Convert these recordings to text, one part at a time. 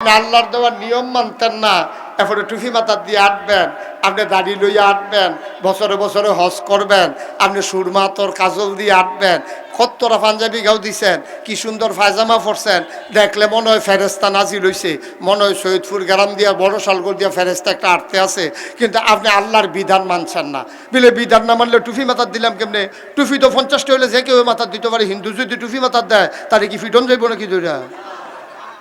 আপনি আল্লাহর দেওয়ার নিয়ম মানতেন না, এরপরে টুফি মাথার দিয়ে আটবেন, আপনি দাড়ি লইয়া আটবেন, বছরে বছরে হজ করবেন, আপনি সুরমা, তোর কাজল দিয়ে আটবেন, কত্তরা পাঞ্জাবি গাও দিছেন, কি সুন্দর পায়জামা পরছেন, দেখলে মনে হয় ফেরেস্তা নাজির হইছে, মনে হয় সৈয়দপুর গ্রাম দিয়া, বড় শালগর দিয়া ফেরেস্তা একটা আটতে আছে, কিন্তু আপনি আল্লাহর বিধান মানছেন না। বিলে বিধান না মানলে টুফি মাথার দিলাম কেমনে? টুফি তো পঞ্চাশটা হইলে যে কেউ মাথার দিতে পারে, হিন্দু যদি টুফি মাথার দেয় তারে কি ফিটন যাইব নাকি দুইটা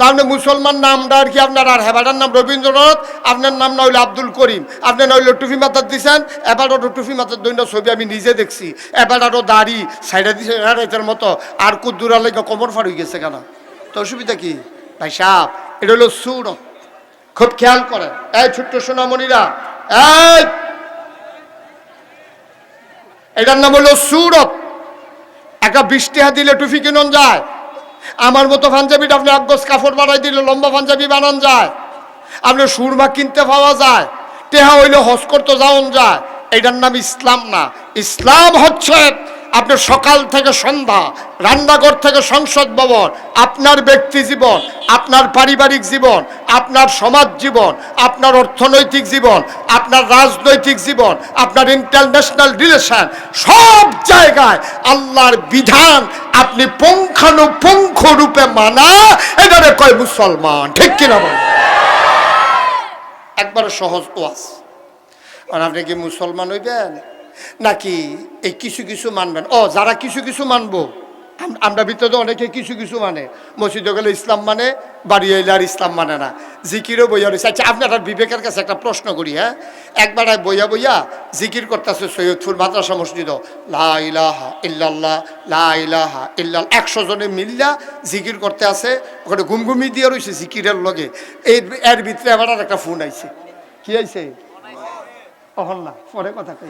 তাহলে মুসলমান নামটা আর কি আপনার আর হেবাটার নাম রবীন্দ্রনাথ, আপনার নাম না হইল আব্দুল করিম, আপনি না হইল টুফি মাথার দিছেন, এবার টুফি মাথার দৈন্য ছবি আমি নিজে দেখছি, এবার আরও দাড়ি সাইডে দিছে এর মতো, আর কুদ্দুরা লেগে কমর ফাড় হয়ে গেছে কেন? তো অসুবিধা কি? ভাই সাপ এটা হলো সুরত খুব খেয়াল করেন। এই ছোট্ট সোনামণিরা এটার নাম হলো সুরত একটা বৃষ্টি হাত দিলে টুফি কিনন যায়। আমার মতো পাঞ্জাবিটা আপনি একগজ কাপড় বানাই দিলে লম্বা পাঞ্জাবি বানান যায়। আপনি সুরমা কিনতে পাওয়া যায়, টেহা হইলে হজ করতে যাওন যায়। এটার নাম ইসলাম না। ইসলাম হচ্ছে আপনি সকাল থেকে সন্ধ্যা, রান্নাঘর থেকে সংসদ ভবন, আপনার ব্যক্তি জীবন, আপনার পারিবারিক জীবন, আপনার সমাজ জীবন, আপনার অর্থনৈতিক জীবন, আপনার রাজনৈতিক জীবন, আপনার ইন্টারন্যাশনাল রিলেশন সব জায়গায় আল্লাহর বিধান আপনি পুঙ্খানুপুঙ্খ রূপে মানা এটারে কয় মুসলমান, ঠিক কিনা বল একবারে সহজ ওয়াজ। আর আপনি কি মুসলমান হইবেন? নাকি এই কিছু কিছু মানবেন? ও, যারা কিছু কিছু মানবো। আমরা ভিতরে তো অনেকে কিছু কিছু মানে। মসজিদে গেলে ইসলাম মানে বাড়ি এলে আর ইসলাম মানে না। জিকিরও বইয়া রয়েছে। আচ্ছা আপনার বিবেকের কাছে একটা প্রশ্ন করি হ্যাঁ? একবার বইয়া বইয়া জিকির করতেছে সৈয়দপুর মাদ্রাসা মসজিদ। লা ইলাহা ইল্লাল্লাহ, লা ইলাহা ইল্লাল একশো জনে মিল্লা জিকির করতে আছে। ওখানে ঘুমঘুমি দিয়ে রয়েছে জিকিরের লগে। এই এর ভিতরে আবার একটা ফোন আইছে। কি আইছে? অহন না, পরে কথা কই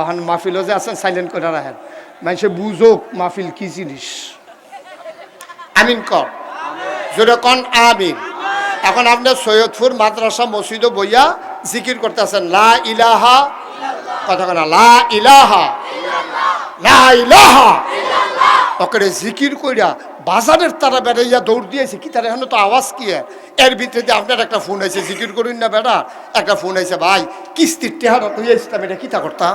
অহন মাহফিলও যে আছেন সাইলেন্ট করে রাখেন। মানুষে বুঝোক মাহফিল কি জিনিস। আমিন কর জোরে কন, আমিন। এখন আপনার সৈয়দপুর মাদ্রাসা মসজিদ বইয়া জিকির করতেছেন, লা ইলাহা কথা কনা লা ইলাহা লা ইলাহা ওকে জিকির কইরা বাজারের তারা বেড়াইয়া দৌড় দিয়েছে, কি তার এখন তো আওয়াজ কি এর? ভিতরে আপনার একটা ফোন আছে জিকির করুন না বেটা একটা ফোন আছে ভাই, কিস্তির টেহারা তুই আসতাম এটা কিতা করতাম?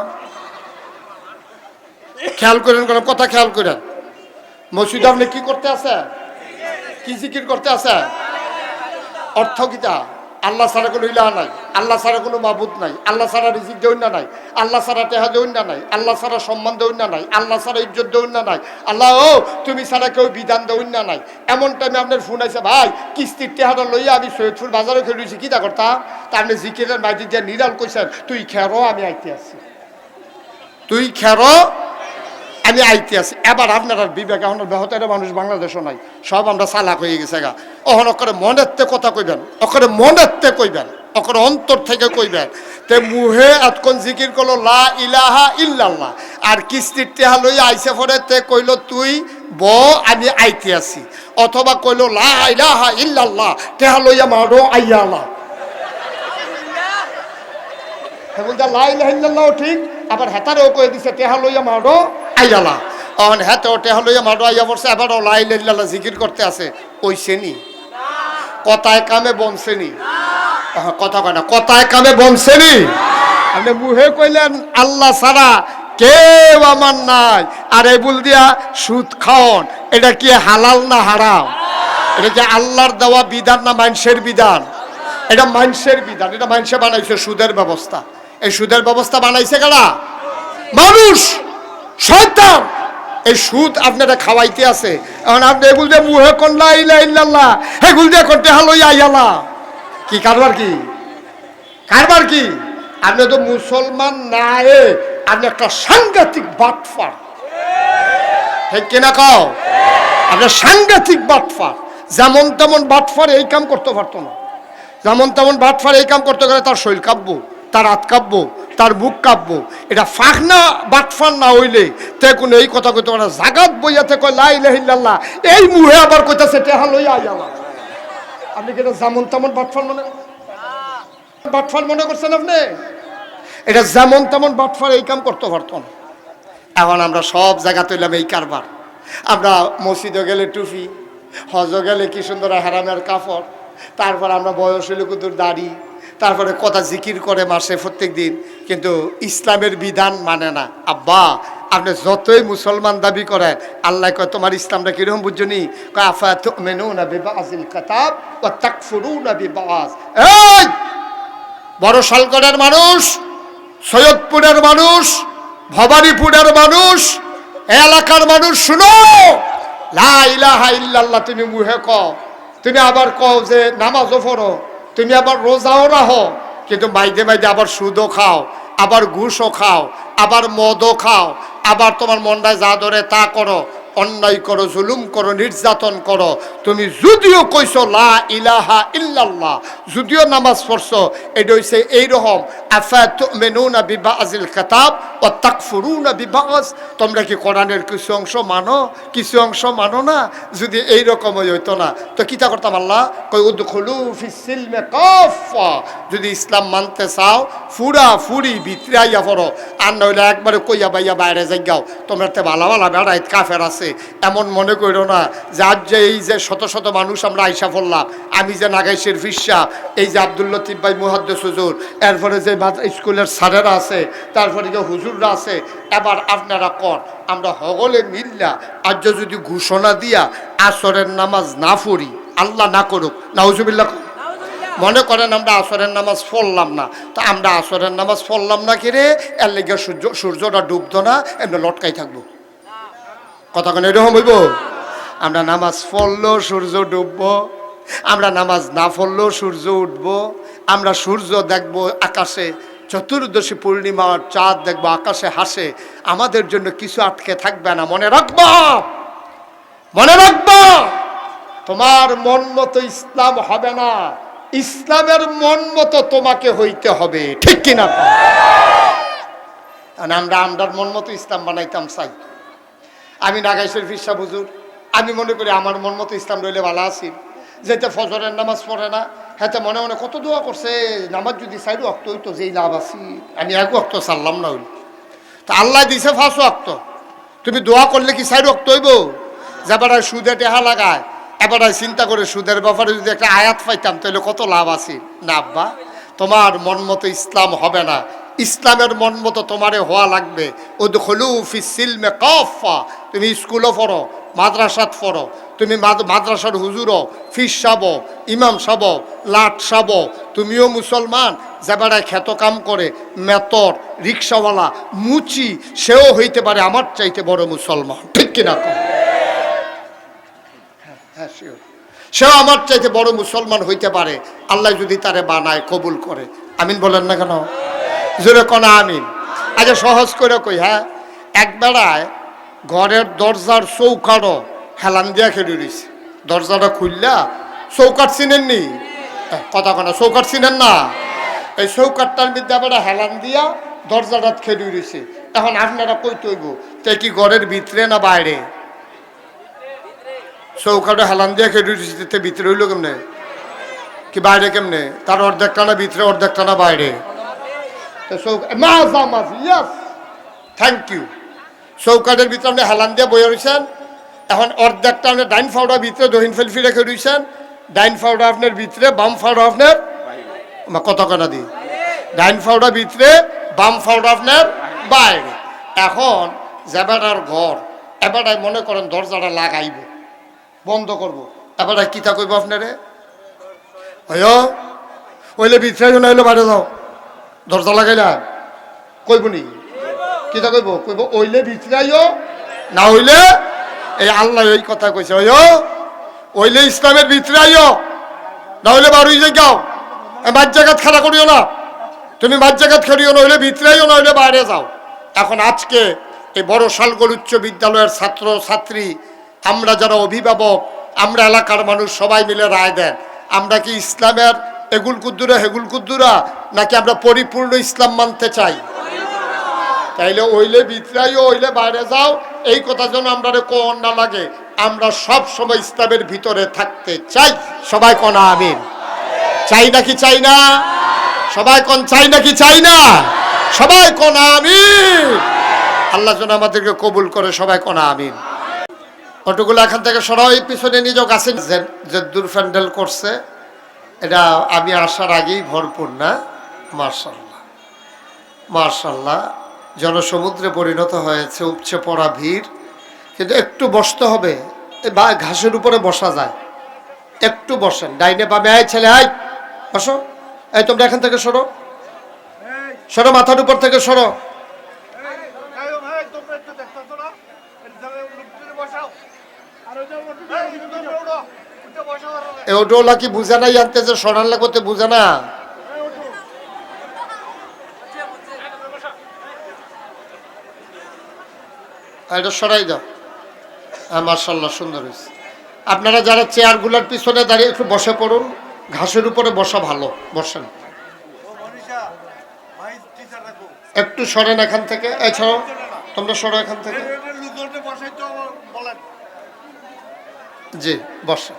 খেয়াল করেন কোনো কথা খেয়াল করেন। মসজিদে আপনি কি করতে আছে কি জিকির করতে আছে অর্থ কিতা আল্লাহ ছাড়া কোনো ইলাহা নাই, আল্লাহ ছাড়া কোনো মাবুদ নাই, আল্লাহ ছাড়া রিজিক দেউন না নাই, আল্লাহ ছাড়া টেহা দেউন না নাই, আল্লাহ ছাড়া সম্মান দেউন না নাই, আল্লাহ ছাড়া ইজ্জত দেউন না নাই, আল্লাহ, ও, তুমি ছাড়া কেউ বিধান দেউন না নাই। এমন টাইমে আপনার ফোন আছে ভাই, কিস্তির টেহাটা লইয়া আমি সৈয়দপুর বাজারে খেলেছি করতাম তা আপনি জিকিরের মাইটি দিয়ে নিরাল কইছেন, তুই খেরো, আমি আইতে আছি তুই খেরো আমি আইতে আছি। এবার আপনার বিবেক, এখন বেহতের মানুষ বাংলাদেশও নাই। সব আমরা চালাক হয়ে গেছে গা। অহন অকরে মনের তে কথা কইবেন মনের তে কইবেন অকরে অন্তর থেকে কইবেন তে মুহে এতক্ষণ জিকির করল, লা ইলাহা ইল্লাল্লাহ। আর কিস্তির টেহা লই আইসে পরে তে কইল, তুই ব, আমি আইতে আছি। অথবা কইল, লা ইলাহা ইল্লাল্লাহ, টেহা লইয়া মারো আইয়ালা। হ্যাঁ বলতে লাই লাহিল্লাহ ঠিক? আবার হেতারেও কয়ে দিছে, টেহা লইয়া মারো আইয়ালা অন হেতেও টেহা লইয়া মারো আইয়া পড়ছে এবারও লাই লাহিল্লাহ জিকির করতে আছে। ওই শ্রেণি। কথায় কামে বনছেনি কথা কয় না, কথায় কামে বনছেনি আপনি মুহে কইলেন, আল্লাহ ছাড়া কেউ আমার নাই। আর এগুল দিয়া, সুদ খাওন, এটা কি হালাল না হারাম? এটা কি আল্লাহর দেওয়া বিধান না মানুষের বিধান? এটা মানুষের বিধান, এটা মানুষে বানাইছে সুদের ব্যবস্থা। এই সুদের ব্যবস্থা বানাইছে কারা? মানুষ! শয়তান! এই সুদ আপনারা খাওয়াইতে আছে। এখন আপনি এগুল দিয়ে মুহে কোন লাইলা ইল্লাল্লাহ, এগুল দিয়ে করতে হালো আইয়ালা কি কারবার কি? কারবার কি? আপনি তো মুসলমান না এ, আপনি একটা সাংঘাতিক বাটফার। ঠিক কিনা কও? আপনি সাংঘাতিক বাটফার। যেমন তেমন বাটফার এই কাম করতে পারতো না। যেমন তেমন বাটফার এই কাম করতে গেলে তার শৈল কাব্য তার হাত কাব্য তার মুখ কাঁপবো। এটা ফাঁকনা বাটফান না হইলে। তে কোনো এই কথা কইতে পারে জাগাত বইয়াতে কয় লাই লাহিল্লাহ এই মুহে আবার কইতাছে টেহা লইয়া আইয়ালা আপনি কি এটা যেমন তেমন বাটফান মনে বাটফার মনে করছেন আপনি? এটা যেমন তেমন বাটফার এই কাম করতে পারতো না এখন আমরা সব জায়গা তুললাম এই কারবার। আমরা মসজিদে গেলে টুফি হজ গেলে কি সুন্দর হারামের কাপড়, তারপর আমরা বয়স হইলে কুতুর দাড়ি তারপরে কথা জিকির করে মাসে প্রত্যেক দিন কিন্তু ইসলামের বিধান মানে না। আব্বা, আপনি যতই মুসলমান দাবি করেন, আল্লাহ কয়, তোমার ইসলামটা কীরকম মেনু না? বিবাজিল কাতাব ও তাকফুরু না বিবাজ। এই! বড় শালগড়ের মানুষ, সৈয়দপুরের মানুষ, ভবানীপুরের মানুষ এলাকার মানুষ, শুনো! লা ইলাহা ইল্লাল্লাহ, তুমি মুহে কও। তুমি আবার কও যে নামাজও পড়ো। তুমি আবার রোজাও রাহো, কিন্তু মাইদে মাইদে আবার সুদও খাও, আবার ঘুষও খাও, আবার মদও খাও, আবার তোমার মনটায় যা ধরে তা করো। অন্যায় করো, জুলুম করো, নির্যাতন করো। তুমি যদিও কইছো লা ইলাহা ইল্লাল্লাহ, যদিও নামাজ পড়ছো, এটা হইছে এইরকম আফাত মেনুনা বিবাজিল কাতাব ও তাকফুরুনা বিবাজ। তোমরা কি কোরআনের কিছু অংশ মানো? কিছু অংশ মানো না? যদি এইরকম হইতো না। তো কিতা করতাম আল্লাহ? কই উদখুলু ফিসিলমে কাফা যদি ইসলাম মানতে চাও, ফুরা ফুরি ভিতরে আইয়া পড়ো। আর নইলে একবারে কইয়া বাইয়া বাইরে যাই গাও তোমরা তো ভালো ভালো বেড়াই কাফের আছে। এমন মনে করো না যে আজ যে এই যে শত শত মানুষ আমরা আইসা পড়লাম আমি যে নাগাইশের ফিসা এই যে আব্দুল লতিফ ভাই মুহাদ্দেস হুজুর এরপরে যে স্কুলের স্যারেরা আছে তারপরে যে হুজুররা আছে এবার আপনারা কর আমরা হগলে মিল্লা আজ যদি ঘোষণা দিয়া আসরের নামাজ না পড়ি আল্লাহ না করুক নাউজুবিল্লাহ মনে করেন আমরা আসরের নামাজ পড়লাম না তো আমরা আসরের নামাজ পড়লাম না কিরে এর লেগে সূর্য সূর্যটা ডুবতো না এমনি লটকাই থাকব। কথা এরকম হইব? আমরা নামাজ পড়লেও সূর্য ডুববো। আমরা নামাজ না পড়লেও সূর্য উঠব। আমরা সূর্য দেখব আকাশে। চতুর্দশী পূর্ণিমার চাঁদ দেখব আকাশে হাসে। আমাদের জন্য কিছু আটকে থাকবে না। মনে রাখবা! মনে রাখবা! তোমার মন মতো ইসলাম হবে না। ইসলামের মন মতো তোমাকে হইতে হবে। ঠিক কিনা? আমরা, আমরার মন মতো ইসলাম বানাইতাম চাই আমি নাগাইশের ফিসা বুজুর আমি মনে করি আমার মন মতো ইসলাম রইলে ভালো আছি। যেতে ফজরের নামাজ পড়ে না, হাতে মনে মনে কত দোয়া করছে, নামাজ যদি সাইডু অক্ত হইতো, যেই লাভ আছি, আমি এক অক্ত সারলাম না হইল। তা আল্লাহ দিছে ফাঁসো অক্ত তুমি দোয়া করলে কি সাইড অক্ত হইব? যাবার সুদে টেহা লাগায় এবার চিন্তা করে সুদের ব্যাপারে যদি একটা আয়াত পাইতাম, তাহলে কত লাভ আছে? না আব্বা, তোমার মন মতো ইসলাম হবে না। ইসলামের মন মতো তোমারে হওয়া লাগবে। ও উদখলু ফি সিলমে কফা তুমি স্কুলও পড়ো মাদ্রাসাত পড়ো তুমি মাদ- মাদ্রাসার হুজুরও ফিস সাব ইমাম সাব লাট সাব তুমিও মুসলমান যাবারায় খ্যাত কাম করে মেতর রিক্সাওয়ালা মুচি, সেও হইতে পারে আমার চাইতে বড় মুসলমান ঠিক কিনা? হ্যাঁ শিওর সেও আমার চাইতে বড় মুসলমান হইতে পারে। আল্লাহ যদি তারে বানায়, কবুল করে। আমিন বলেন না কেন? জোরে কনা আমিন। আচ্ছা সহজ করে কই হ্যাঁ? এক বেড়ায় ঘরের দরজার চৌকারও হেলান দিয়া খেলে রয়েছে দরজাটা খুললা চৌকাট চিনেননি? নি কথা কনা চৌকাট চিনেন না? এই চৌকাটটার মধ্যে আবার হেলান দিয়া দরজাটা খেলে রয়েছে এখন আপনারা কই তৈব তে কি ঘরের ভিতরে না বাইরে? চৌকাটা হেলান দিয়ে খেয়ে দিতে ভিতরে হইল কেমনে? কি বাইরে কেমনে? তার অর্ধেকটা না ভিতরে, অর্ধেকটা না বাইরে? চৌকা মাঝা, মাঝি ইয়াস থ্যাংক ইউ চৌকাটের ভিতরে আপনি হেলান দিয়ে বয়ে রয়েছেন এখন অর্ধেকটা আপনি ডাইন ফাউডার ভিতরে দহিন ফেল ফিরে খেয়ে রয়েছেন ডাইন ফাউডার আপনার ভিতরে বাম ফাউডার আপনার কত কানা দিই ডাইন ফাউডার ভিতরে বাম ফাউডার আপনার বাইরে এখন যেবাটার ঘর এবারটাই মনে করেন দরজাটা লাগাইব, বন্ধ করব এবার কিতা কইব আপনারে অয় ওইলে বিছরাই না হইলে বাইরে যাও। দরজা লাগাইলা কইব নি কিতা কইব? কইব ওইলে বিছরাইও না হইলে এই আল্লাহ এই কথা কইছে অয় ওইলে ইসলামের বিছরাইও না হইলে বারুই যাও। মাঝ জায়গাত খাড়া করিও না। তুমি মাঝ জায়গাত খেলিও না, হইলে ভিতরেও না হইলে বাইরে যাও। এখন আজকে এই বড় শালগড় উচ্চ বিদ্যালয়ের ছাত্র, ছাত্রী, আমরা যারা অভিভাবক, আমরা এলাকার মানুষ সবাই মিলে রায় দেন। আমরা কি ইসলামের এগুল কুদ্দুরা, হেগুল কুদ্দুরা, নাকি আমরা পরিপূর্ণ ইসলাম মানতে চাই? তাইলে ওইলে বিতরাইও ওইলে বাইরে যাও। এই কথা যেন আমরা কোন না লাগে। আমরা সব সময় ইসলামের ভিতরে থাকতে চাই। সবাই কোন আমিন। চাই নাকি চাই না? সবাই কোন চাই নাকি চাই না? সবাই কোন আমিন। আল্লাহ যেন আমাদেরকে কবুল করে, সবাই কোন আমিন। অটোগুলো এখান থেকে সরাই পিছনে নিজক আছেন যে- দূর প্যান্ডেল করছে, এটা আমি আসার আগেই ভরপুর না? মার্শাল্লাহ মার্শাল্লাহ জনসমুদ্রে পরিণত হয়েছে, উপচে পড়া ভিড়। কিন্তু একটু বসতে হবে বা ঘাসের উপরে বসা যায়। একটু বসেন, ডাইনে বামে আয় ছেলে আয় বসো। এই, তোমরা এখান থেকে সরো। সরো, মাথার উপর থেকে সরো। এ ওটোলা কি বুঝে নাই আনতে যে সরান লাগতে বুঝে না? এটা সরাই দাও। হ্যাঁ মার্শাল্লাহ সুন্দর হয়েছে। আপনারা যারা চেয়ারগুলোর পিছনে দাঁড়িয়ে একটু বসে পড়ুন, ঘাসের উপরে বসা ভালো, বসেন। একটু সরেন এখান থেকে। এছাড়াও তোমরা সরো এখান থেকে। জি, বসে।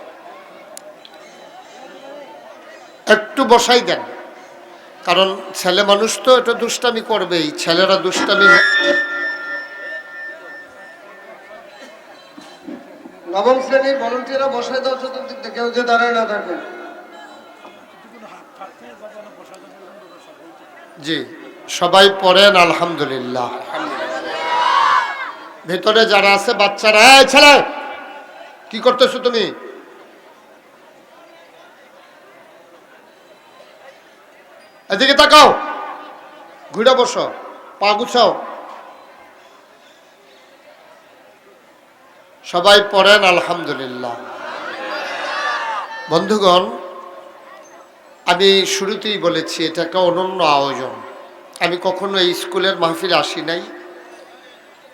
একটু বসাই দেন। কারণ ছেলে মানুষ তো এটা দুষ্টামি করবেই। ছেলেরা দুষ্টামি নবম শ্রেণির ভলেন্টিয়াররা বসায় দাও চতুর্দিক থেকে কেউ যে দাঁড়ায় না থাকে জি, সবাই পড়েন, আলহামদুলিল্লাহ। ভেতরে যারা আছে, বাচ্চারা ছেলে, কি করতেছো তুমি? এদিকে তাকাও। ঘুরে বসো, পা গুছাও। সবাই পড়েন, আলহামদুলিল্লাহ। বন্ধুগণ, আমি শুরুতেই বলেছি, এটা একটা অনন্য আয়োজন। আমি কখনো এই স্কুলের মাহফিলে আসি নাই,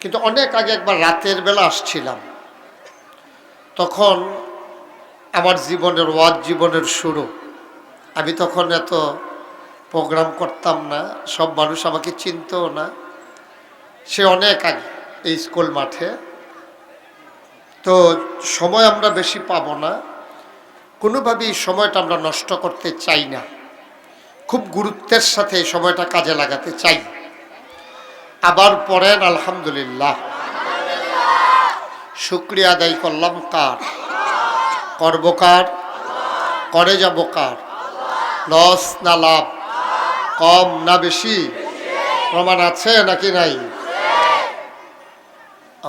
কিন্তু অনেক আগে একবার রাতের বেলা আসছিলাম। তখন আমার জীবনের ওয়াজ জীবনের শুরু। আমি তখন এত প্রোগ্রাম করতাম না, সব মানুষ আমাকে চিনতও না। সে অনেক আগে, এই স্কুল মাঠে। তো সময় আমরা বেশি পাবো না। কোনোভাবেই সময়টা আমরা নষ্ট করতে চাই না। খুব গুরুত্বের সাথে এই সময়টা কাজে লাগাতে চাই। আবার পড়েন, আলহামদুলিল্লাহ। শুক্রিয়া আদায় করলাম কার? করব কার? করে যাব কার? লস না লাভ? কম না বেশি? প্রমাণ আছে নাকি নাই?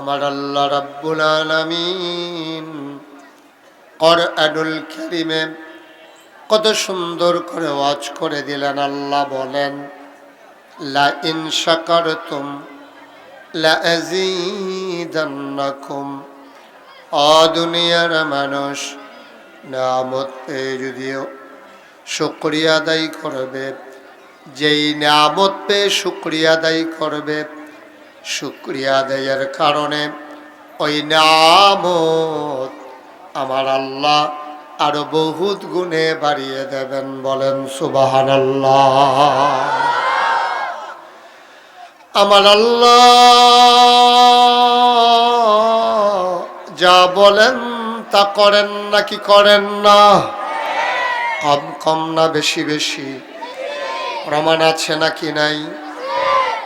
আমার আল্লাহ রাব্বুল আলামিন কোরআনুল কারীমে কত সুন্দর করে ওয়াজ করে দিলেন, আল্লাহ বলেন লা ইন শাকারতুম লা আযীদান্নাকুম অ দুনিয়ার মানুষ নামত পেয়ে যদিও শুক্রিয়া আদায় করবে, যেই নামত পেয়ে শুক্রিয়া আদায় করবে শুক্রিয়া আদায়ের কারণে ওই নামত আমার আল্লাহ আরও বহুত গুণে বাড়িয়ে দেবেন বলেন সুবাহান আমার আল্লাহ যা বলেন তা করেন নাকি করেন না? কম কম না, বেশি বেশি। প্রমাণ আছে নাকি নাই?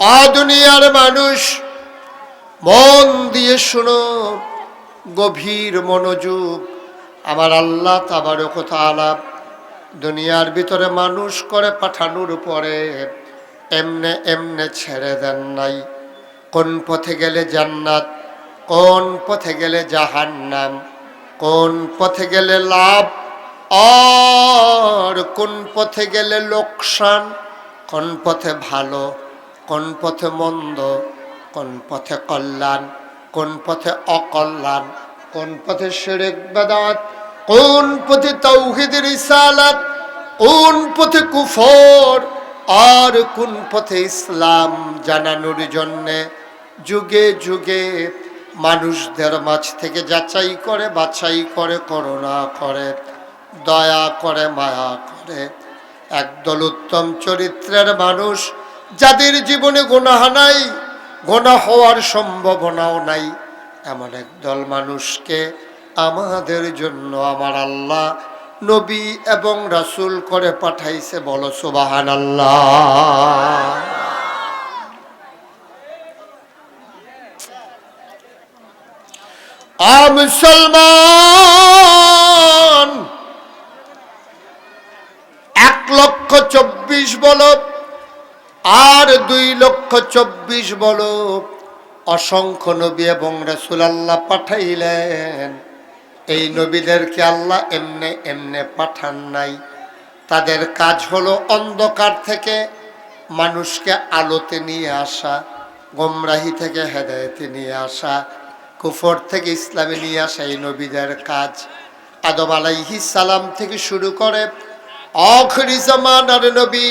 আ দুনিয়ার মানুষ, মন দিয়ে শুনো, গভীর মনোযোগ। আমার আল্লাহ তাবার কথা আলাপ দুনিয়ার ভিতরে মানুষ করে পাঠানোর পরে এমনে এমনে ছেড়ে দেন নাই। কোন পথে গেলে জান্নাত, কোন পথে গেলে জাহান্নাম, কোন পথে গেলে লাভ, আর কোন পথে গেলে লোকসান, কোন পথে ভালো কোন পথে মন্দ, কোন পথে কল্যাণ, কোন পথে অকল্যাণ, কোন পথে শিরেক বেদাত, কোন পথে তৌহিদের ইসালাত কোন পথে কুফর, আর কোন পথে ইসলাম জানানোর জন্যে যুগে যুগে মানুষদের মাঝ থেকে যাচাই করে, বাছাই করে, করুণা করে, দয়া করে, মায়া করে। একদল উত্তম চরিত্রের মানুষ যাদের জীবনে গুনাহ নাই গোনা হওয়ার সম্ভাবনাও নাই। এমন একদল মানুষকে আমাদের জন্য আমার আল্লাহ নবী এবং রাসুল করে পাঠাইছে, বলো সুবাহান আল্লাহ মুসলমান, এক লক্ষ চব্বিশ বলো আর দুই লক্ষ চব্বিশ বলো অসংখ্য নবী এবং রসুল আল্লাহ পাঠাইলেন। এই নবীদেরকে আল্লাহ এমনে এমনে পাঠান নাই। তাদের কাজ হলো অন্ধকার থেকে মানুষকে আলোতে নিয়ে আসা, গোমরাহি থেকে হেদায়তে নিয়ে আসা, কুফর থেকে ইসলামে নিয়ে আসা এই নবীদের কাজ। আদম আলাইহি সালাম থেকে শুরু করে আখরি জামানার নবী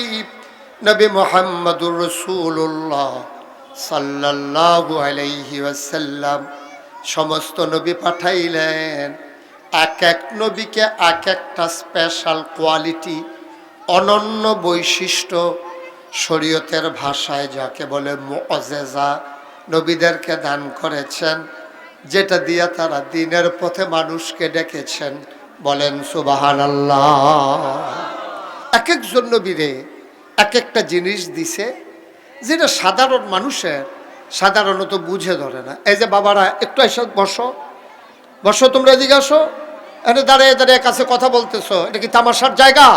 নবী মোহাম্মদুর রসুল্লাহ সাল্লাল্লাহু আলাইহি ওয়াসাল্লাম সমস্ত নবী পাঠাইলেন। এক এক নবীকে এক একটা স্পেশাল কোয়ালিটি অনন্য বৈশিষ্ট্য শরীয়তের ভাষায় যাকে বলে মুআজেজা নবীদেরকে দান করেছেন, যেটা দিয়ে তারা দিনের পথে মানুষকে ডেকেছেন, বলেন সুবাহান এক একজন নবীরে এক একটা জিনিস দিছে যেটা সাধারণ মানুষের সাধারণত বুঝে ধরে না। এই যে বাবারা, একটু এসে বসো। বসো, তোমরা এদিকে আসো। এখানে দাঁড়িয়ে দাঁড়িয়ে কাছে কথা বলতেছো। এটা কি তামাশার জায়গা?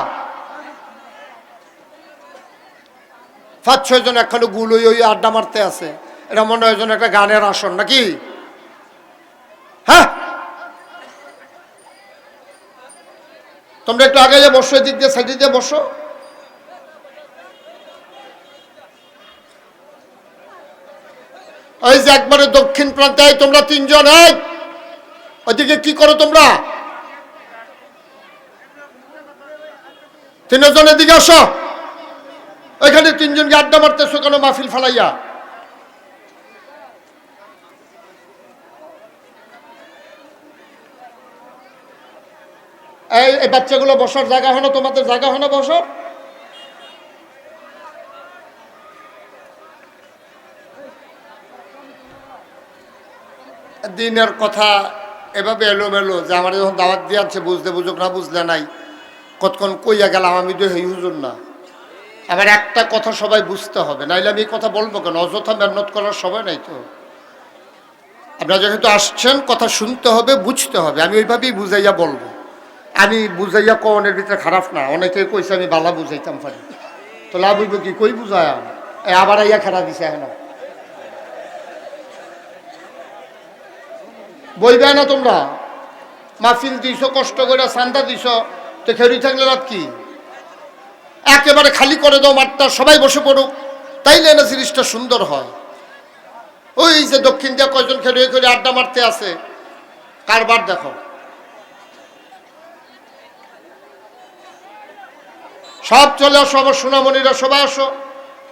পাঁচ, ছয় জন একখানে গুলোই ওই আড্ডা মারতে আছে। এটা মনে হয় একটা গানের আসন নাকি? হ্যাঁ? তোমরা একটু আগে যে বসো, এদিক দিয়ে, সাইডে দিয়ে বসো। ওই যে একবারে দক্ষিণ প্রান্তে তোমরা তিনজন, এই। ওইদিকে কি করো তোমরা? তিনজন এদিকে আসো। ওইখানে তিনজনকে আড্ডা মারতেছো কেন, মাহফিল ফালাইয়া? এই বাচ্চাগুলো বসার জায়গা হলো তোমাদের জায়গা হয় না বসার? দিনের কথা এভাবে এলোমেলো যে আমার যখন দাওয়াত দিয়ে আনছে, বুঝতে বুঝুক না, বুঝলে নাই। কতক্ষণ কইয়া গেলাম, আমি তো হেই হুজুর না। আমার একটা কথা সবাই বুঝতে হবে, নাইলে আমি এই কথা বলব কেন? অযথা মেহনত করার সময় নাই তো। আপনারা যেহেতু আসছেন, কথা শুনতে হবে, বুঝতে হবে। আমি ওইভাবেই বুঝাইয়া বলব। আমি বুঝাইয়া কনের ভিতরে খারাপ না। অনেকে কইছে, আমি বালা বুঝাইতাম পারি তো লাভ হইব কি? কই বুঝায়? আবার আইয়া খেলা দিছে এখন বইবে না তোমরা? মাহফিল দিছ, কষ্ট করে চান্দা দিছ, তো খেরি থাকলে লাভ কি? একেবারে খালি করে দাও মাঠটা, সবাই বসে পড়ুক। তাইলে না জিনিসটা সুন্দর হয়। ওই যে দক্ষিণ দিয়ে কয়জন খেলে করে আড্ডা মারতে আছে, কারবার দেখো। সব চলে আসো, আমার সোনামণিরা সবাই আসো।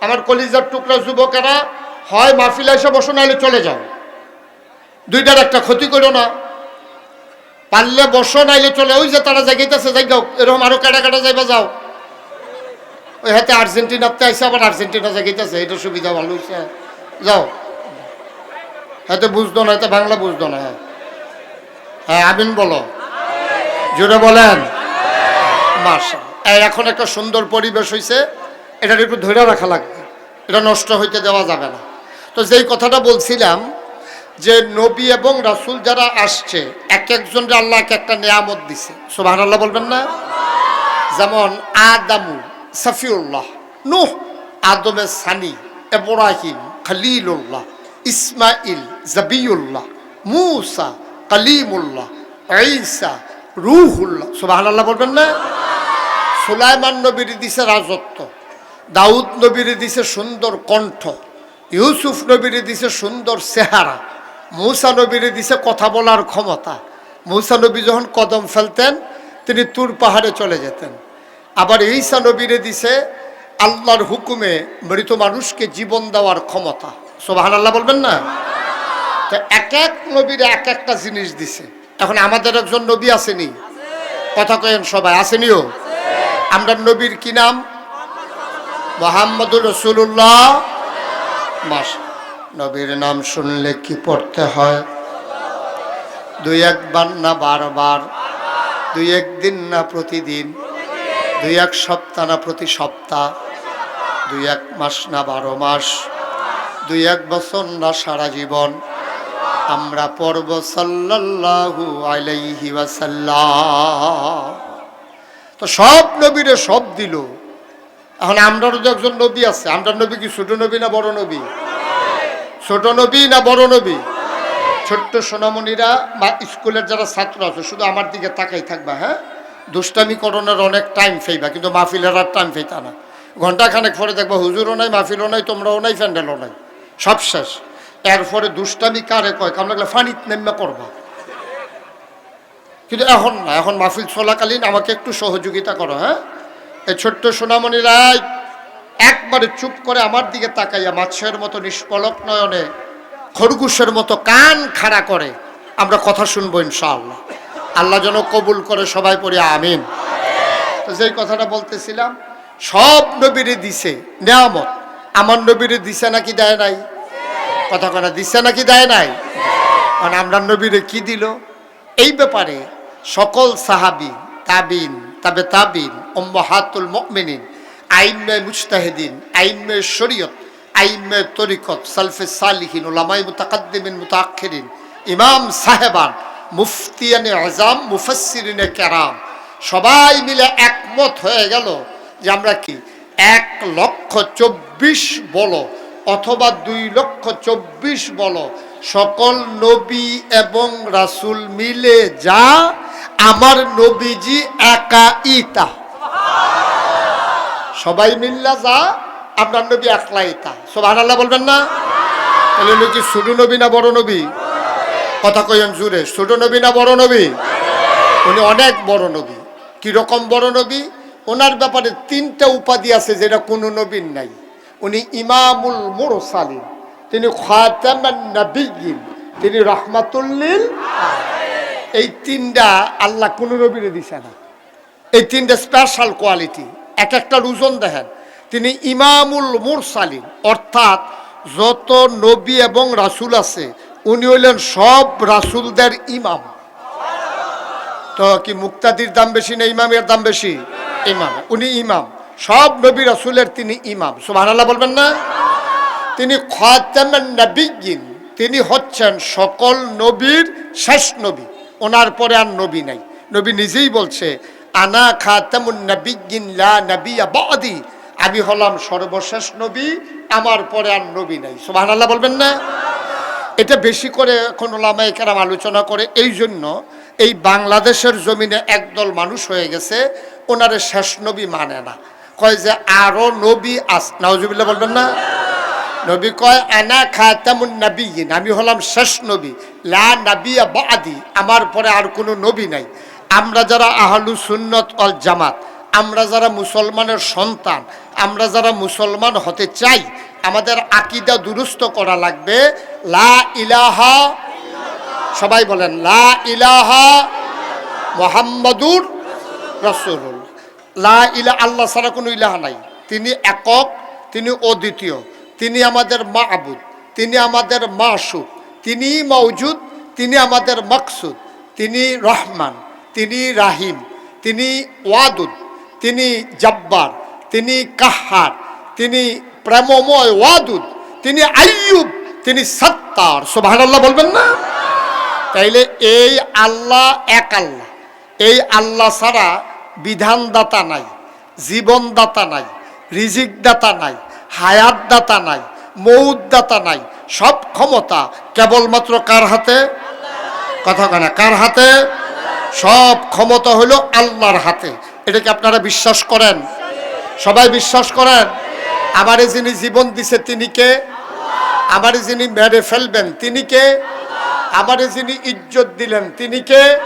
আমার কলিজার টুকরা যুবকেরা, হয় মাহফিলে এসে বসো নাহলে চলে যাও। দুইটার একটা ক্ষতি করো না। পারলে বসো, নাইলে চলে। ওই যে তারা জায়গাইতেছে যাই যাও। এরকম আরও কাটা কাটা যাইবা যাও। ওই হাতে আর্জেন্টিনাতে আইসে আবার আর্জেন্টিনা জায়গাইতেছে এটা সুবিধা ভালো হয়েছে যাও। হাতে বুঝতো না, হাতে বাংলা বুঝতো না হ্যাঁ। আমিন বলো। জোরে বলেন। এখন একটা সুন্দর পরিবেশ হয়েছে এটার একটু ধরে রাখা লাগবে। এটা নষ্ট হইতে দেওয়া যাবে না। তো যেই কথাটা বলছিলাম যে নবী এবং রাসূল যারা আসছে, এক একজনের আল্লাহ এক একটা নিয়ামত দিছে। সোভান আল্লাহ বলবেন না? যেমন আদামু সাফিউল্লাহ, নুহ আদমে সানি এব্রাহিম খলিলুল্লাহ ইসমাইল জবিউল্লাহ, মুসা কালিমুল্লাহ, ঈসা রুহুল্লাহ। সুবাহ আল্লাহ বলবেন না? সুলাইমান নবীর দিছে রাজত্ব, দাউদ নবীর দিছে সুন্দর কণ্ঠ, ইউসুফ নবীর দিছে সুন্দর চেহারা মৌসা নবীর দিছে কথা বলার ক্ষমতা। মৌসা নবী যখন কদম ফেলতেন, তিনি তুর পাহাড়ে চলে যেতেন। আবার ঈসা নবীরে দিছে আল্লাহর হুকুমে মৃত মানুষকে জীবন দেওয়ার ক্ষমতা। সোবাহান আল্লাহ বলবেন না? তো এক এক নবীর এক একটা জিনিস দিছে। এখন আমাদের একজন নবী আসেনি। কথা কেন সবাই, আসেনিও? আমরা নবীর কি নাম? মোহাম্মদুর রসুল্লাহ মাস নবীর নাম শুনলে কি পড়তে হয়? দুই একবার না বারবার? দুই একদিন না প্রতিদিন? দুই এক সপ্তাহ না প্রতি সপ্তাহ? দুই এক মাস না বারো মাস? দুই এক বছর না সারা জীবন? আমরা পর্ব সাল্লাল্লাহু আলাইহি ওয়াসাল্লাম। তো সব নবীরে সব দিল। এখন আমরারও তো একজন নবী আছে। আমরা নবী কি ছোট নবী না বড় নবী? ছোট নবী না বড় নবী? ছোট্ট সোনামণিরা বা স্কুলের যারা ছাত্র আছে, শুধু আমার দিকে তাকাই থাকবা হ্যাঁ? দুষ্টামি করণের অনেক টাইম ফেইবা কিন্তু মাহফিলের আর টাইম ফেইতা না। ঘণ্টা খানেক পরে দেখবা হুজুরও নাই, মাহফিলও নাই, তোমরাও নাই, প্যান্ডেলও নাই। সব শেষ। এরপরে দুষ্টামি কারে কয়? কাম লাগলে ফানিত নেমে করবা কিন্তু এখন না, এখন মাহফিল চলাকালীন আমাকে একটু সহযোগিতা করো হ্যাঁ? এই ছোট্ট সোনামণিরা একবারে চুপ করে আমার দিকে তাকাইয়া মাছের মতো নিষ্পলক নয়নে, খরগোশের মতো কান খাড়া করে, আমরা কথা শুনব ইনশাআল্লাহ। আল্লাহ যেন কবুল করে সবাই পড়ি, আমিন। তো যেই কথাটা বলতেছিলাম, সব নবীরে দিছে, নিয়ামত। আমার নবীরে দিছে নাকি দেয় নাই? কথা কথা দিছে নাকি দেয় নাই? মানে আমরা নবীরে কি দিল? এই ব্যাপারে সকল সাহাবি, তাবিন, তাবে তাবিন ওম্মাহাতুল মুমিনিন আইনমে মুজতাহিদিন আইনমে শরীয়ত আইনমে তরিকত, সালফে সালিহিন ওলামাই মুতাকাদ্দিমিন, মুতাআখিরিন, ইমাম সাহেবান, মুফতিয়ানে আজাম, মুফাসসিরিনে কেরাম। সবাই মিলে একমত হয়ে গেল যে আমরা কি এক লক্ষ চব্বিশ বলো অথবা দুই লক্ষ চব্বিশ বলো সকল নবী এবং রাসূল মিলে যা, আমার নবীজি একা ইতা সবাই মিল্লা যা, আপনার নবী একলা ইতা সবাই আল্লাহ বলবেন না? তাহলে কি ছোট নবী না বড় নবী? কথা কইন জুড়ে ছোট নবী না বড় নবী? উনি অনেক বড় নবী। কীরকম বড় নবী? ওনার ব্যাপারে তিনটা উপাধি আছে যেটা কোনো নবীর নাই। উনি ইমামুল মুরসালিন, তিনি খাতামান নবীন তিনি রহমাতুল্লিল এই তিনটা আল্লাহ কোনো নবীরে দিছে না। এই তিনটা স্পেশাল কোয়ালিটি এক একটা ওজন দেখেন। তিনি ইমামুল মুরসালিন, অর্থাৎ যত নবী এবং রাসূল আছে, উনি হইলেন সব রাসুলদের ইমাম। তো কি মুক্তাদির দাম বেশি না ইমামের দাম বেশি? ইমাম, উনি ইমাম। সব নবী রাসূলের তিনি ইমাম। সুবহানাল্লাহ বলবেন না? তিনি খাতামান তিনি হচ্ছেন সকল নবীর শেষ নবী। ওনার পরে আর নবী নাই। নবী নিজেই বলছে আনা খাতামুন নবিয়্যিন লা নবিয়া বাদি। আমি হলাম সর্বশেষ নবী, আমার পরে আর নবী নাই। সুবহানাল্লাহ বলবেন না? এটা বেশি করে এখন ওলামাই কেরাম আলোচনা করে। এই জন্য এই বাংলাদেশের জমিনে একদল মানুষ হয়ে গেছে, ওনারে শেষ নবী মানে না। কয় যে আরও নবী আস, নাউজুবিল্লাহ বলবেন না? নবী কয়, আনা খাতামুন নবীন আমি হলাম শেষ নবী। লা নাবিয়া বাদি। আমার পরে আর কোনো নবী নাই। আমরা যারা আহলু সুন্নত অল জামাত, আমরা যারা মুসলমানের সন্তান, আমরা যারা মুসলমান হতে চাই, আমাদের আকিদা দুরুস্ত করা লাগবে। লা ইলাহা সবাই বলেন, লা ইলাহা মোহাম্মদুর রসুল লা ইলা, আল্লাহ ছাড়া কোনো ইলাহা নাই। তিনি একক, তিনি অদ্বিতীয়। তিনি আমাদের মা আবুদ তিনি আমাদের মাসুদ তিনি মৌজুদ তিনি আমাদের মকসুদ। তিনি রহমান। তিনি রাহিম, তিনি ওয়াদুদ, তিনি জব্বার, তিনি কাহার, তিনি প্রেমময় ওয়াদুদ, তিনি আইয়ুব, তিনি সত্তার। সুবহানাল্লাহ বলবেন না? তাইলে এই আল্লাহ এক আল্লাহ। এই আল্লাহ ছাড়া বিধানদাতা নাই, জীবনদাতা নাই, রিজিকদাতা নাই, হায়াতদাতা নাই মৌদাতা নাই। সব ক্ষমতা কেবলমাত্র কার হাতে? কথা কেনা কার হাতে? সব ক্ষমতা হলো আল্লাহর হাতে। এটাকে আপনারা বিশ্বাস করেন? সবাই বিশ্বাস করেন? আমারে যিনি জীবন দিছে তিনি কে? আমারে যিনি মেরে ফেলবেন তিনি কে? আমারে যিনি ইজ্জত দিলেন তিনি কে?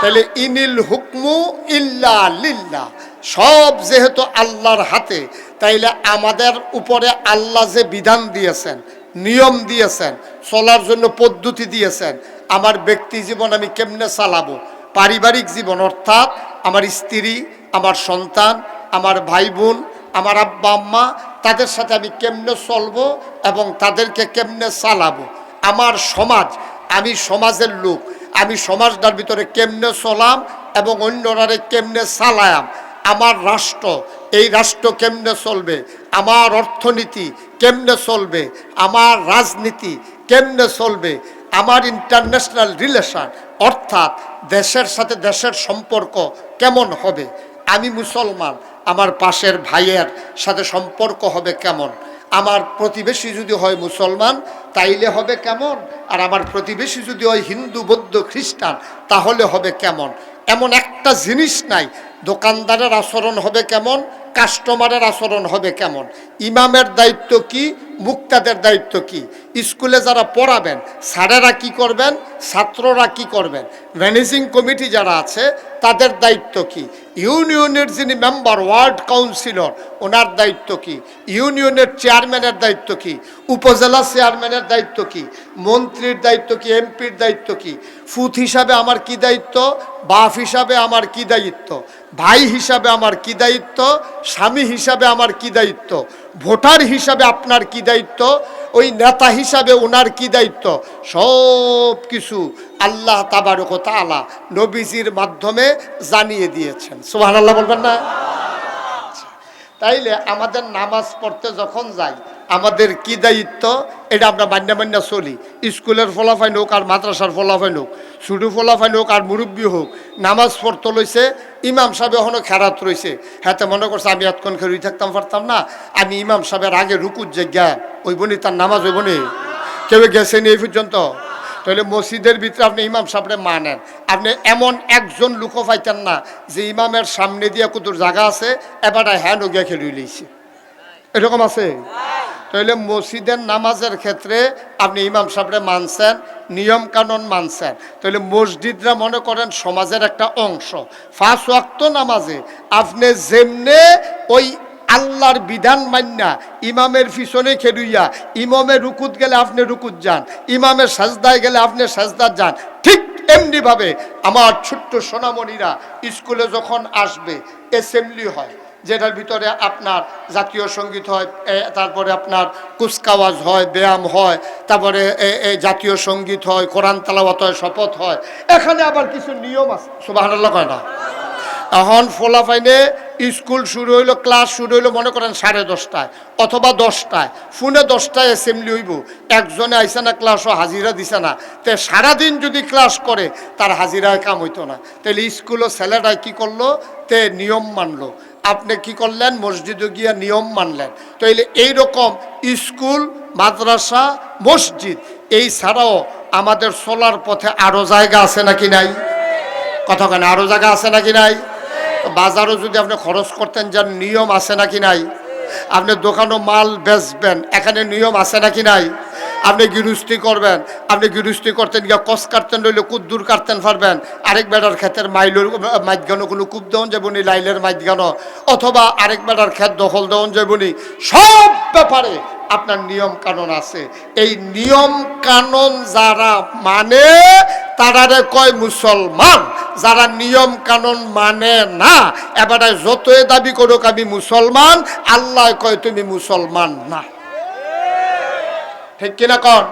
তাহলে ইনিল হুকমু ইল্লা লিল্লা সব যেহেতু আল্লাহর হাতে, তাইলে আমাদের উপরে আল্লাহ যে বিধান দিয়েছেন, নিয়ম দিয়েছেন, চলার জন্য পদ্ধতি দিয়েছেন, আমার ব্যক্তি জীবন আমি কেমনে চালাবো? পারিবারিক জীবন, অর্থাৎ আমার স্ত্রী, আমার সন্তান, আমার ভাই বোন আমার আব্বা আম্মা, তাদের সাথে আমি কেমনে চলবো এবং তাদেরকে কেমনে চালাবো? আমার সমাজ, আমি সমাজের লোক, আমি সমাজটার ভিতরে কেমনে চলাম এবং অন্যরারে কেমনে চালায়াম? আমার রাষ্ট্র, এই রাষ্ট্র কেমনে চলবে? আমার অর্থনীতি কেমনে চলবে? আমার রাজনীতি কেমনে চলবে? আমার ইন্টারন্যাশনাল রিলেশন অর্থাৎ দেশের সাথে দেশের সম্পর্ক কেমন হবে? আমি মুসলমান, আমার পাশের ভাইয়ের সাথে সম্পর্ক হবে কেমন? আমার প্রতিবেশী যদি হয় মুসলমান, তাইলে হবে কেমন? আর আমার প্রতিবেশী যদি হয় হিন্দু, বৌদ্ধ, খ্রিস্টান, তাহলে হবে কেমন? এমন একটা জিনিস নাই। দোকানদারের আচরণ হবে কেমন? কাস্টমারের আচরণ হবে কেমন? ইমামের দায়িত্ব কি? মুক্তাদের দায়িত্ব কি? স্কুলে যারা পড়াবেন, স্যারেরা কি করবেন? ছাত্ররা কি করবেন? ম্যানেজিং কমিটি যারা আছে, তাদের দায়িত্ব কি? ইউনিয়নের যিনি মেম্বার, ওয়ার্ড কাউন্সিলর, ওনার দায়িত্ব কি? ইউনিয়নের চেয়ারম্যানের দায়িত্ব কি? উপজেলা চেয়ারম্যানের দায়িত্ব কি? মন্ত্রীর দায়িত্ব কি? এমপির দায়িত্ব কি? ফুথ হিসাবে আমার কি দায়িত্ব? বাফ হিসাবে আমার কি দায়িত্ব? ভাই হিসাবে আমার কি দায়িত্ব? স্বামী হিসাবে আমার কি দায়িত্ব? ভোটার হিসাবে আপনার কি দায়িত্ব? ওই নেতা হিসাবে ওনার কি দায়িত্ব? সব কিছু আল্লাহ তাবারকতা আলা নবীজির মাধ্যমে জানিয়ে দিয়েছেন। সোহান আল্লাহ বলবেন না? তাইলে আমাদের নামাজ পড়তে যখন যাই, আমাদের কি দায়িত্ব? এটা আমরা মান্যা মান্যা চলি। স্কুলের ফলাফাইন হোক আর মাদ্রাসার ফলাফাইন হোক ছুটু ফলাফাইন হোক আর মুরব্বী হোক, নামাজ পড়তে লইছে, ইমাম সাহেব এখনও খেরাত রয়েছে হাতে মনে করছে আমি এতক্ষণ খেয়ে থাকতাম, পারতাম না। আমি ইমাম সাহেবের আগে রুকুর যে জ্ঞা ওই বনি তার নামাজ ওই বনি কেউ গেছেনি এই পর্যন্ত? তাহলে মসজিদের ভিতরে আপনি ইমাম সাহেবরে মানেন। আপনি এমন একজন লুকো পাইতেন না যে ইমামের সামনে দিয়ে কুতুর জায়গা আছে, এবার হ্যাঁ নগিয়া খেলে লইছে। এরকম আছে? তাহলে মসজিদের নামাজের ক্ষেত্রে আপনি ইমাম সাহেবরে মানছেন নিয়ম কানুন মানছেন। তাহলে মসজিদরা মনে করেন সমাজের একটা অংশ। ফার্স্ট ওয়াক্ত নামাজে আপনি যেমনে ওই আল্লাহর বিধান মান্যা ইমামের পিছনে খেলুইয়া ইমামে রুকুত গেলে আপনি রুকুত যান, ইমামের সাজদায় গেলে আপনি সাজদার যান। ঠিক এমনিভাবে আমার ছোট্ট সোনামণিরা স্কুলে যখন আসবে অ্যাসেম্বলি হয়, যেটার ভিতরে আপনার জাতীয় সংগীত হয় তারপরে আপনার কুচকাওয়াজ হয়, ব্যায়াম হয়, তারপরে জাতীয় সংগীত হয়, কোরআন তালাওয়াত হয়, শপথ হয়। এখানে আবার কিছু নিয়ম আছে। সুবাহ না? এখন ফোলাফাইনে স্কুল শুরু হইল, ক্লাস শুরু হইল, মনে করেন সাড়ে দশটায় অথবা দশটায়। ফোনে দশটায় অ্যাসেম্বলি হইব। একজনে আইসে না ক্লাসও, হাজিরা দিছে না। তে সারাদিন যদি ক্লাস করে, তার হাজিরায় কাম হইতো না। তাহলে স্কুলও ছেলেটাই কি করল? তে নিয়ম মানলো। আপনি কি করলেন? মসজিদে গিয়া নিয়ম মানলেন। তাইলে এইরকম স্কুল, মাদ্রাসা, মসজিদ, এই ছাড়াও আমাদের সোলার পথে আরও জায়গা আছে নাকি নাই? কথা কেন আরও জায়গা আছে নাকি নাই? বাজারও যদি আপনি খরচ করতেন যার নিয়ম আছে নাকি নাই? আপনি দোকানও মাল বেচবেন, এখানে নিয়ম আছে নাকি নাই? আপনি গৃহস্থী করবেন, আপনি গৃহস্থী করতেন, গিয়া কষ কাটতেন, রইলে কুদ্দুর কাটতেন পারবেন আরেক বেটার ক্ষেতের মাইলের মাইদগানো কোনো কূপ দেওয়ান যাবনি লাইলের মাইদগানো অথবা আরেক বেটার ক্ষেত দখল দেওয়ান যাবনি সব ব্যাপারে আপনার নিয়ম কানুন আছে। এই নিয়ম কানুন যারা মানে তারারে কয় মুসলমান। যারা নিয়ম কানুন মানে না, এবারে যতই দাবি করুক আমি মুসলমান, আল্লাহ কয় তুমি মুসলমান না। ঠিক কিনা কন?